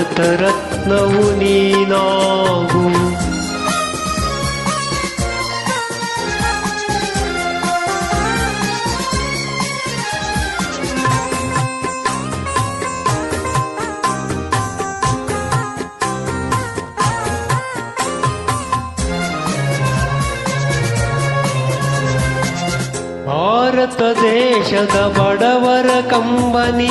ಮರೆಯದ ಭಾರತ ರತ್ನವು ನೀನಾಗು ಭಾರತ ದೇಶದ ಬಡವರ ಕಂಬನಿ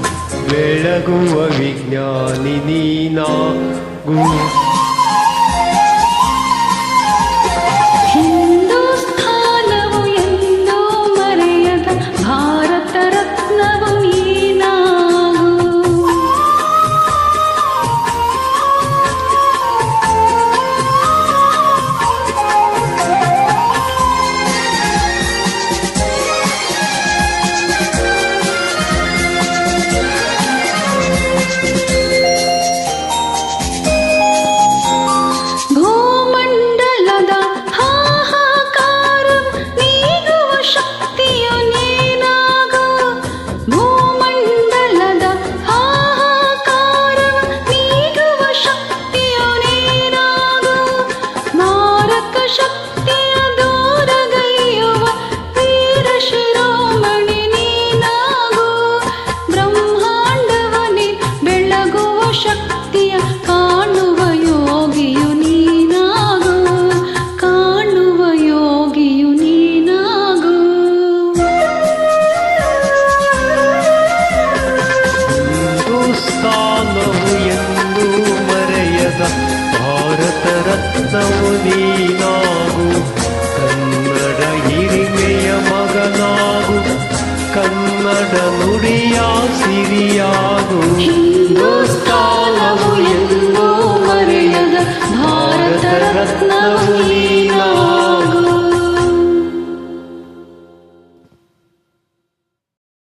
ಬೆಳಗುವ ವಿಜ್ಞಾನಿ ನೀನಾಗು. 走你侬。